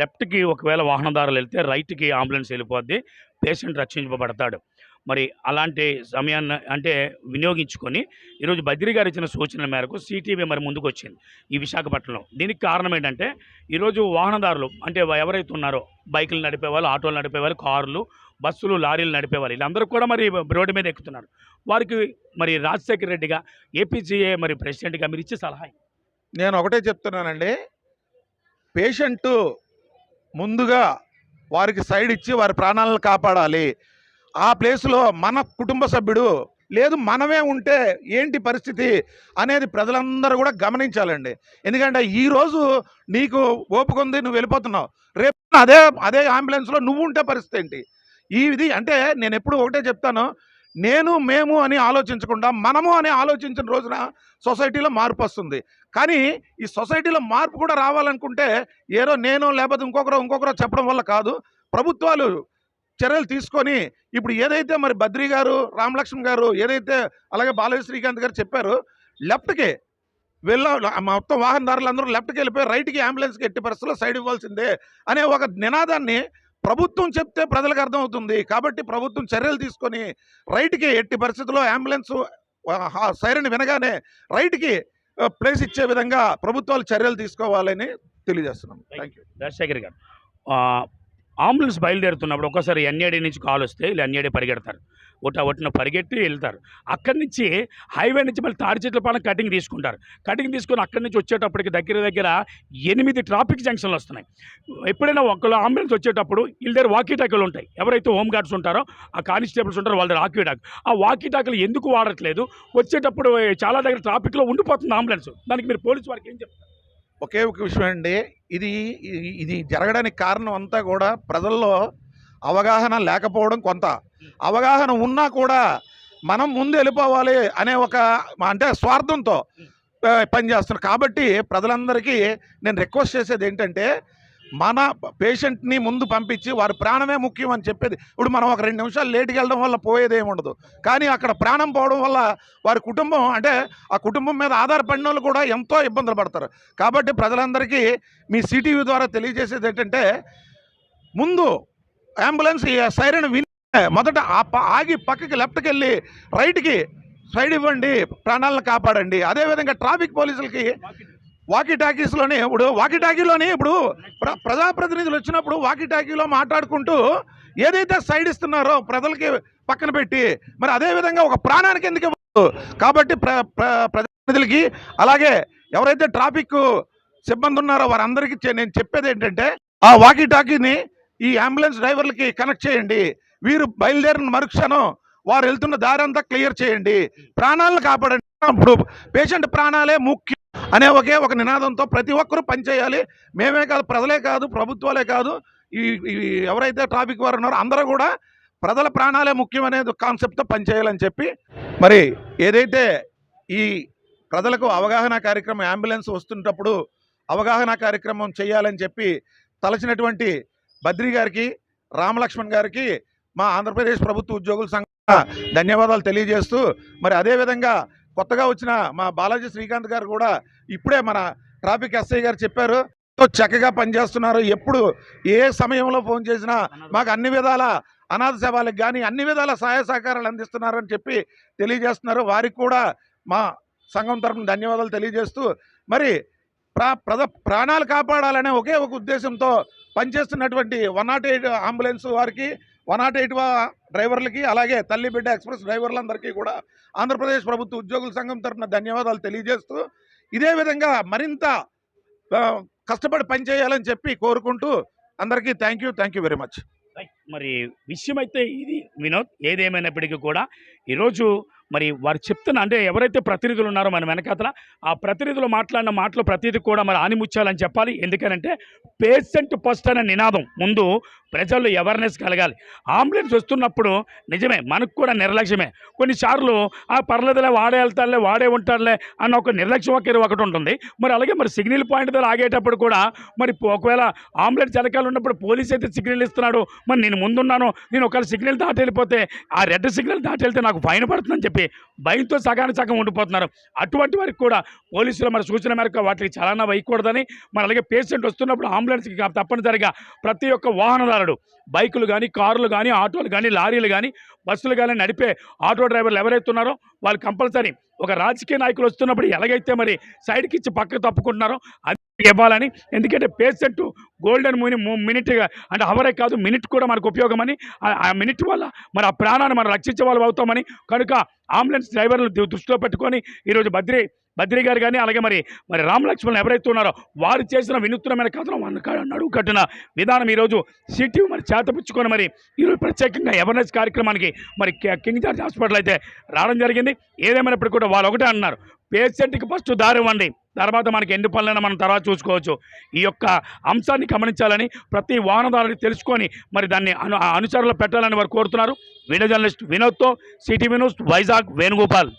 లెఫ్ట్కి ఒకవేళ వాహనదారులు వెళ్తే రైట్కి అంబులెన్స్ వెళ్ళిపోద్ది పేషెంట్ రక్షించబడతాడు. మరి అలాంటి సమయాన్ని అంటే వినియోగించుకొని ఈరోజు బద్రి గారు ఇచ్చిన సూచనల మేరకు సిటీవీ మరి ముందుకు వచ్చింది ఈ విశాఖపట్నంలో. దీనికి కారణం ఏంటంటే ఈరోజు వాహనదారులు అంటే ఎవరైతే ఉన్నారో బైకులు నడిపేవాళ్ళు ఆటోలు నడిపేవాళ్ళు కార్లు బస్సులు లారీలు నడిపేవాళ్ళు వీళ్ళందరూ కూడా మరి రోడ్డు మీద ఎక్కుతున్నారు. వారికి మరి రాజశేఖర రెడ్డిగా ఏపీజీఏ మరి ప్రెసిడెంట్గా మీరు ఇచ్చే సలహా నేను ఒకటే చెప్తున్నానండి. పేషెంటు ముందుగా వారికి సైడ్ ఇచ్చి వారి ప్రాణాలను కాపాడాలి. ఆ ప్లేస్లో మన కుటుంబ సభ్యుడు లేదు మనమే ఉంటే ఏంటి పరిస్థితి అనేది ప్రజలందరూ కూడా గమనించాలండి. ఎందుకంటే ఈరోజు నీకు ఓపిక ఉంది నువ్వు వెళ్ళిపోతున్నావు. రేపు అదే అదే అంబులెన్స్లో నువ్వు ఉంటే పరిస్థితి ఏంటి? ఈ ఇది అంటే నేను ఎప్పుడు ఒకటే చెప్తాను. నేను మేము అని ఆలోచించకుండా మనము అని ఆలోచించిన రోజున సొసైటీలో మార్పు వస్తుంది. కానీ ఈ సొసైటీలో మార్పు కూడా రావాలనుకుంటే ఏదో నేను లేకపోతే ఇంకొకరు ఇంకొకరు చెప్పడం వల్ల కాదు. ప్రభుత్వాలు చర్యలు తీసుకొని ఇప్పుడు ఏదైతే మరి బద్రి గారు రామలక్ష్మణ్ గారు ఏదైతే అలాగే బాలయ్య శ్రీకాంత్ గారు చెప్పారు లెఫ్ట్కి వెళ్ళ మొత్తం వాహనదారులు అందరూ లెఫ్ట్కి వెళ్ళిపోయి రైట్కి అంబులెన్స్కి ఎట్టి పరిస్థితుల్లో సైడ్ ఇవ్వాల్సిందే అనే ఒక నినాదాన్ని ప్రభుత్వం చెప్తే ప్రజలకు అర్థమవుతుంది. కాబట్టి ప్రభుత్వం చర్యలు తీసుకొని రైట్కి ఎట్టి పరిస్థితుల్లో అంబులెన్స్ సైరన్ వినగానే రైట్కి ప్లేస్ ఇచ్చే విధంగా ప్రభుత్వాలు చర్యలు తీసుకోవాలని తెలియజేస్తున్నాం. థ్యాంక్ యూ రాజశేఖర్ గారు అంబులెన్స్ బయలుదేరుతున్నప్పుడు ఒక్కోసారి ఎన్ఏడి నుంచి కాల్ వస్తే వీళ్ళు ఎన్ఏడి పరిగెడతారు. ఒట ఒట్టిన పరిగెట్టి వెళ్తారు. అక్కడి నుంచి హైవే నుంచి మళ్ళీ తాడి చెట్ల పైన కటింగ్ తీసుకుంటారు. కటింగ్ తీసుకొని అక్కడి నుంచి వచ్చేటప్పటికి దగ్గర దగ్గర ఎనిమిది ట్రాఫిక్ జంక్షన్లు వస్తున్నాయి. ఎప్పుడైనా ఒకళ్ళు అంబులెన్స్ వచ్చేటప్పుడు వీళ్ళ దగ్గర వాకీ టాకులు ఉంటాయి. ఎవరైతే హోమ్ గార్డ్స్ ఉంటారో ఆ కానిస్టేబుల్స్ ఉంటారో వాళ్ళ దగ్గర వాకీ టాక్. ఆ వాకీ టాకులు ఎందుకు వాడట్లేదు? వచ్చేటప్పుడు చాలా దగ్గర ట్రాఫిక్లో ఉండిపోతుంది అంబులెన్స్. దానికి మీరు పోలీసు వారికి ఏం చెప్తారు? ఒకే ఒక విషయం అండి. ఇది ఇది- జరగడానికి కారణం అంతా కూడా ప్రజల్లో అవగాహన లేకపోవడం కొంత. అవగాహన ఉన్నా కూడా మనం ముందు వెళ్ళిపోవాలి అనే ఒక అంటే స్వార్థంతో పనిచేస్తున్నారు కాబట్టి ప్రజలందరికీ నేను రిక్వెస్ట్ చేసేది ఏంటంటే మన పేషెంట్ని ముందు పంపించి వారి ప్రాణమే ముఖ్యం అని చెప్పేది. ఇప్పుడు మనం ఒక రెండు నిమిషాలు లేట్కి వెళ్ళడం వల్ల పోయేది ఉండదు. కానీ అక్కడ ప్రాణం పోవడం వల్ల వారి కుటుంబం అంటే ఆ కుటుంబం మీద ఆధారపడిన వాళ్ళు కూడా ఎంతో ఇబ్బందులు పడతారు. కాబట్టి ప్రజలందరికీ మీ సిటీవీ ద్వారా తెలియజేసేది ఏంటంటే ముందు అంబులెన్స్ సైరన్ విని మొదట ఆ ప- ఆగి పక్కకి లెఫ్ట్కి వెళ్ళి రైట్కి సైడ్ ఇవ్వండి ప్రాణాలను కాపాడండి. అదేవిధంగా ట్రాఫిక్ పోలీసులకి వాకీ టాకీస్లోనే ఇప్పుడు వాకీ టాకీలోనే ఇప్పుడు ప్ర ప్రజాప్రతినిధులు వచ్చినప్పుడు వాకీ టాకీలో మాట్లాడుకుంటూ ఏదైతే సైడ్ ఇస్తున్నారో ప్రజలకి పక్కన పెట్టి మరి అదేవిధంగా ఒక ప్రాణానికి ఎందుకు ఇవ్వదు కాబట్టి ప్ర ప్ర- ప్రజాప్రతినిధులకి అలాగే ఎవరైతే ట్రాఫిక్ సిబ్బంది ఉన్నారో వారందరికీ నేను చెప్పేది ఏంటంటే ఆ వాకీ టాకీని ఈ అంబులెన్స్ డ్రైవర్లకి కనెక్ట్ చేయండి. వీరు బయలుదేరిన మరుక్షణం వారు వెళ్తున్న దారి అంతా క్లియర్ చేయండి. ప్రాణాలను కాపాడండి. ఇప్పుడు పేషెంట్ ప్రాణాలే ముఖ్యం. అనే ఒకే ఒక నినాదంతో ప్రతి ఒక్కరూ పనిచేయాలి మేమే కాదు ప్రజలే కాదు ప్రభుత్వాలే కాదు. ఈ ఎవరైతే ట్రాఫిక్ వారు ఉన్నారో అందరూ కూడా ప్రజల ప్రాణాలే ముఖ్యమనే కాన్సెప్ట్తో పనిచేయాలని చెప్పి మరి ఏదైతే ఈ ప్రజలకు అవగాహన కార్యక్రమం అంబులెన్స్ వస్తున్నప్పుడు అవగాహన కార్యక్రమం చేయాలని చెప్పి తలచినటువంటి బద్రి గారికి రామలక్ష్మణ్ గారికి మా ఆంధ్రప్రదేశ్ ప్రభుత్వ ఉద్యోగుల సంఘ ధన్యవాదాలు తెలియజేస్తూ మరి అదేవిధంగా కొత్తగా వచ్చిన మా బాలాజీ శ్రీకాంత్ గారు కూడా ఇప్పుడే మన ట్రాఫిక్ ఎస్ఐ గారు చెప్పారు. చక్కగా పనిచేస్తున్నారు. ఎప్పుడు ఏ సమయంలో ఫోన్ చేసినా మాకు అన్ని విధాల అనాథ సేవలకు కానీ అన్ని విధాల సహాయ సహకారాలు అందిస్తున్నారని చెప్పి తెలియజేస్తున్నారు. వారికి కూడా మా సంఘం తరఫున ధన్యవాదాలు తెలియజేస్తూ మరి ప్రా ప్రజ ప్రాణాలు కాపాడాలనే ఒకే ఒక ఉద్దేశంతో పనిచేస్తున్నటువంటి వన్ నాట్ ఎయిట్ అంబులెన్స్ వారికి వన్ నాట్ ఎయిట్ డ్రైవర్లకి అలాగే తల్లి బిడ్డ ఎక్స్ప్రెస్ డ్రైవర్లందరికీ కూడా ఆంధ్రప్రదేశ్ ప్రభుత్వ ఉద్యోగుల సంఘం తరఫున ధన్యవాదాలు తెలియజేస్తూ ఇదే విధంగా మరింత కష్టపడి పనిచేయాలని చెప్పి కోరుకుంటూ అందరికీ thank you thank you very much. మరి విషయం అయితే ఇది వినోద్ ఏదేమైనప్పటికీ కూడా ఈరోజు మరి వారు చెప్తున్న అంటే ఎవరైతే ప్రతినిధులు ఉన్నారో మన వెనకాతల ఆ ప్రతినిధులు మాట్లాడిన మాటలు ప్రతిదీ కూడా మరి ఆనిముచ్చాలని చెప్పాలి. ఎందుకనంటే పేషెంట్ ఫస్ట్ అనే నినాదం ముందు ప్రజల్లో అవేర్నెస్ కలగాలి. అంబులెన్స్ వస్తున్నప్పుడు నిజమే మనకు కూడా నిర్లక్ష్యమే. కొన్నిసార్లు ఆ పర్లేదులే వాడే వెళ్తారులే వాడే ఉంటారులే అన్న ఒక నిర్లక్ష్యం ఒకటి ఒకటి ఉంటుంది. మరి అలాగే మరి సిగ్నల్ పాయింట్ దగ్గర ఆగేటప్పుడు కూడా మరి ఒకవేళ ఆంబులెన్స్ వెనకాల ఉన్నప్పుడు పోలీస్ అయితే సిగ్నల్ ఇస్తున్నాడు. మరి నేను ముందున్నాను నేను ఒకవేళ సిగ్నల్ దాటి వెళ్ళిపోతే ఆ రెడ్ సిగ్నల్ దాటి వెళ్తే నాకు ఫైన్ పడుతుందని చెప్పి থাকবে భయంతో సగానికి సగం ఉండిపోతున్నారు. అటువంటి వారికి కూడా పోలీసులు మన సూచన మేరకు వాటికి చలానా వేయకూడదని మరి అలాగే పేషెంట్ వస్తున్నప్పుడు అంబులెన్స్కి తప్పనిసరిగా ప్రతి ఒక్క వాహనదారుడు బైకులు కానీ కార్లు కానీ ఆటోలు కానీ లారీలు కానీ బస్సులు కానీ నడిపే ఆటో డ్రైవర్లు ఎవరైతే ఉన్నారో వాళ్ళు కంపల్సరీ ఒక రాజకీయ నాయకులు వస్తున్నప్పుడు ఎలాగైతే మరి సైడ్కి ఇచ్చి పక్కకు తప్పుకుంటున్నారో అది ఇవ్వాలని. ఎందుకంటే పేషెంట్ గోల్డెన్ మిని మినిట్గా అంటే అవరే కాదు మినిట్ కూడా మనకు ఉపయోగమని ఆ- ఆ మినిట్ వల్ల మరి ఆ ప్రాణాన్ని మనం రక్షించే వాళ్ళు అవుతామని. కనుక అంబులెన్స్ డ్రైవర్లు దృష్టిలో పెట్టుకొని ఈరోజు బద్రి బద్రి గారు కానీ అలాగే మరి మరి రామ్ లక్ష్మణ్ ఎవరైతే ఉన్నారో వారు చేసిన వినూత్నమైన కథనం నడువు కట్టిన విధానం ఈరోజు సిటీ మరి చేతపుచ్చుకొని మరి ఈరోజు ప్రత్యేకంగా అవేర్నెస్ కార్యక్రమానికి మరి కింగ్ జార్జ్ హాస్పిటల్ అయితే రావడం జరిగింది. ఏదేమైనప్పుడు కూడా వాళ్ళు ఒకటే అన్నారు. పేషెంట్కి ఫస్ట్ దారి ఇవ్వండి. తర్వాత మనకి ఎన్ని పనులైనా మనం తర్వాత చూసుకోవచ్చు. ఈ యొక్క అంశాన్ని గమనించాలని ప్రతి వాహనదారుని తెలుసుకొని మరి దాన్ని అను అనుచరులు పెట్టాలని వారు కోరుతున్నారు. వినో జర్నలిస్ట్ వినోద్తో సిటీ న్యూస్ వైజాగ్ వేణుగోపాల్.